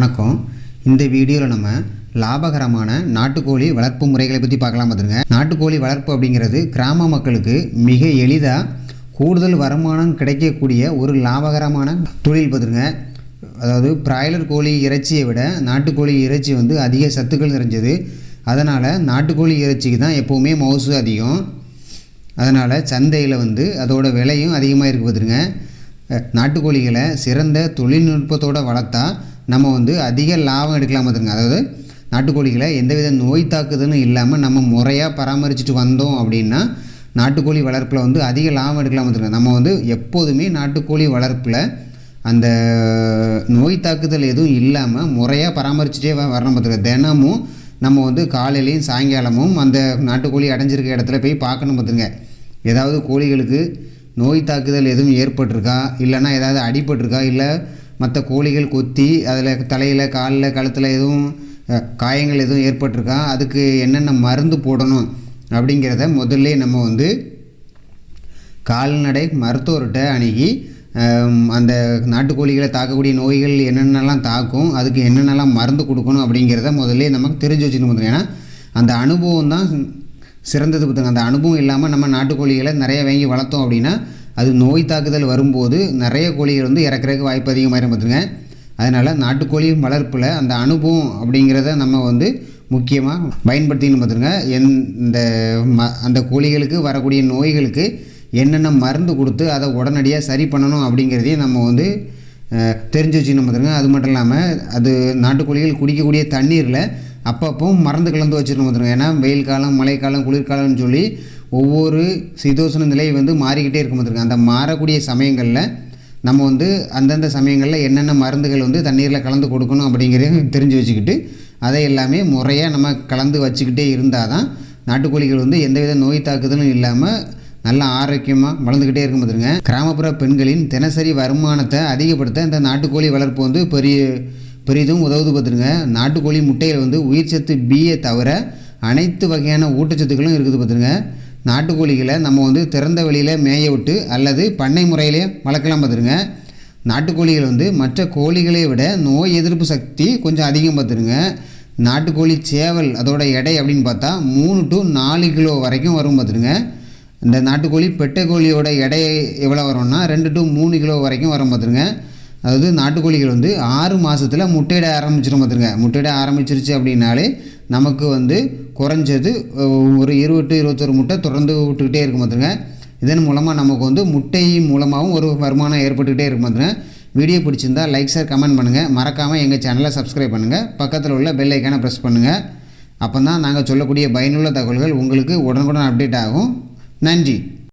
வணக்கம். இந்த வீடியோவில் நம்ம லாபகரமான நாட்டுக்கோழி வளர்ப்பு முறைகளை பற்றி பார்க்கலாம் பார்த்துருங்க நாட்டுக்கோழி வளர்ப்பு அப்படிங்கிறது கிராம மக்களுக்கு மிக எளிதாக கூடுதல் வருமானம் கிடைக்கக்கூடிய ஒரு லாபகரமான தொழில் பார்த்துருங்க அதாவது பிராய்லர் கோழி இறைச்சியை விட நாட்டுக்கோழி இறைச்சி வந்து அதிக சத்துக்கள் நிறைஞ்சது. அதனால் நாட்டுக்கோழி இறைச்சிக்கு தான் எப்போவுமே மவுசு அதிகம். அதனால் சந்தையில் வந்து அதோட விலையும் அதிகமாக இருக்குது பார்த்துருங்க நாட்டுக்கோழிகளை சிறந்த தொழில்நுட்பத்தோடு வளர்த்தா நம்ம வந்து அதிக லாபம் எடுக்கலாம் பார்த்துருங்க அதாவது நாட்டுக்கோழிகளை எந்தவித நோய் தாக்குதலும் இல்லாமல் நம்ம முறையாக பராமரிச்சுட்டு வந்தோம் அப்படின்னா நாட்டுக்கோழி வளர்ப்பில் வந்து அதிக லாபம் எடுக்கலாம் பார்த்துருங்க நம்ம வந்து எப்போதுமே நாட்டுக்கோழி வளர்ப்பில் அந்த நோய் தாக்குதல் எதுவும் இல்லாமல் முறையாக பராமரிச்சுட்டே வரணும் பார்த்துருங்க தினமும் நம்ம வந்து காலையிலையும் சாயங்காலமும் அந்த நாட்டுக்கோழி அடைஞ்சிருக்க இடத்துல போய் பார்க்கணும் பார்த்துங்க ஏதாவது கோழிகளுக்கு நோய் தாக்குதல் எதுவும் ஏற்பட்டிருக்கா? இல்லைன்னா ஏதாவது அடிபட்டிருக்கா? இல்லை மற்ற கோழிகள் கொத்தி அதில் தலையில் காலில் கழுத்தில் எதுவும் காயங்கள் எதுவும் ஏற்பட்டிருக்கா அதுக்கு என்னென்ன மருந்து போடணும் அப்படிங்கிறத முதல்ல நம்ம வந்து கால்நடை மருத்துவர்கிட்ட அணுகி அந்த நாட்டுக்கோழிகளை தாக்கக்கூடிய நோய்கள் என்னென்னலாம் தாக்கும் அதுக்கு என்னென்னலாம் மருந்து கொடுக்கணும் அப்படிங்கிறத முதல்ல நமக்கு தெரிஞ்சு வச்சுக்கணும் பார்த்துங்க. ஏன்னா அந்த அனுபவம் தான் சிறந்தது பார்த்துங்க அந்த அனுபவம் இல்லாமல் நம்ம நாட்டுக்கோழிகளை நிறைய வாங்கி வளர்த்தோம் அப்படின்னா அது நோய் தாக்குதல் வரும்போது நிறைய கோழிகள் வந்து இறக்குறதுக்கு வாய்ப்பு அதிகமாயிரும் பார்த்துங்க அதனால் நாட்டுக்கோழி வளர்ப்பில் அந்த அனுபவம் அப்படிங்கிறத நம்ம வந்து முக்கியமாக பயன்படுத்தின்னு பார்த்துருங்க என் இந்த ம அந்த கோழிகளுக்கு வரக்கூடிய நோய்களுக்கு என்னென்ன மருந்து கொடுத்து அதை உடனடியாக சரி பண்ணணும் அப்படிங்கிறதையும் நம்ம வந்து தெரிஞ்சு வச்சுக்கணும் பார்த்துருங்க அது மட்டும் இல்லாமல் அது நாட்டுக்கோழிகள் குடிக்கக்கூடிய தண்ணீரில் அப்பப்போ மருந்து கலந்து வச்சிருக்கணும் பார்த்துருங்க ஏன்னா வெயில் காலம் மழைக்காலம் குளிர்காலம்னு சொல்லி ஒவ்வொரு சீதோஷண நிலை வந்து மாறிக்கிட்டே இருக்கும் பார்த்துருங்க அந்த மாறக்கூடிய சமயங்களில் நம்ம வந்து அந்தந்த சமயங்களில் என்னென்ன மருந்துகள் வந்து தண்ணீரில் கலந்து கொடுக்கணும் அப்படிங்கிறத தெரிஞ்சு வச்சுக்கிட்டு அதை எல்லாமே முறையாக நம்ம கலந்து வச்சுக்கிட்டே இருந்தால் தான் நாட்டுக்கோழிகள் வந்து எந்தவித நோய் தாக்குதலும் இல்லாமல் நல்லா ஆரோக்கியமாக வளர்ந்துக்கிட்டே இருக்கும் பார்த்துருங்க கிராமப்புற பெண்களின் தினசரி வருமானத்தை அதிகப்படுத்த இந்த நாட்டுக்கோழி வளர்ப்பு வந்து பெரிய பெரிதும் உதவுது பார்த்துருங்க நாட்டுக்கோழி முட்டையில் வந்து உயிர்ச்சத்து பியை தவிர அனைத்து வகையான ஊட்டச்சத்துக்களும் இருக்குது பார்த்துருங்க நாட்டுக்கோழிகளை நம்ம வந்து திறந்த வெளியில் மேய விட்டு அல்லது பண்ணை முறையிலே வளர்க்கலாம் பார்த்துருங்க. நாட்டுக்கோழிகள் வந்து மற்ற கோழிகளை விட நோய் எதிர்ப்பு சக்தி கொஞ்சம் அதிகம் பார்த்துருங்க. நாட்டுக்கோழி சேவல் அதோட எடை அப்படின்னு பார்த்தா மூணு டு நாலு கிலோ வரைக்கும் வரும் பார்த்துருங்க. இந்த நாட்டுக்கோழி பெட்டை கோழியோட எடை எவ்வளோ வரும்னா ரெண்டு டு மூணு கிலோ வரைக்கும் வரும் பார்த்துருங்க. அதாவது நாட்டுக்கோழிகள் வந்து ஆறு மாதத்தில் முட்டையிட ஆரம்பிச்சிடும் பார்த்துருங்க. முட்டையிட ஆரம்பிச்சிருச்சு அப்படின்னாலே நமக்கு வந்து குறைஞ்சது ஒரு இருபட்டு இருபத்தொரு முட்டை தொடர்ந்து விட்டுக்கிட்டே இருக்கும் பார்த்துருங்க இதன் மூலமாக நமக்கு வந்து முட்டை மூலமாகவும் ஒரு வருமானம் ஏற்பட்டுக்கிட்டே இருக்கும் பார்த்துருங்க வீடியோ பிடிச்சிருந்தா லைக் சார் கமெண்ட் பண்ணுங்கள் மறக்காமல் எங்கள் சேனலை சப்ஸ்கிரைப் பண்ணுங்கள் பக்கத்தில் உள்ள பெல் ஐக்கானை ப்ரெஸ் பண்ணுங்கள் அப்போ தான் நாங்கள் சொல்லக்கூடிய பயனுள்ள தகவல்கள் உங்களுக்கு உடனுக்குடன் அப்டேட் ஆகும். நன்றி.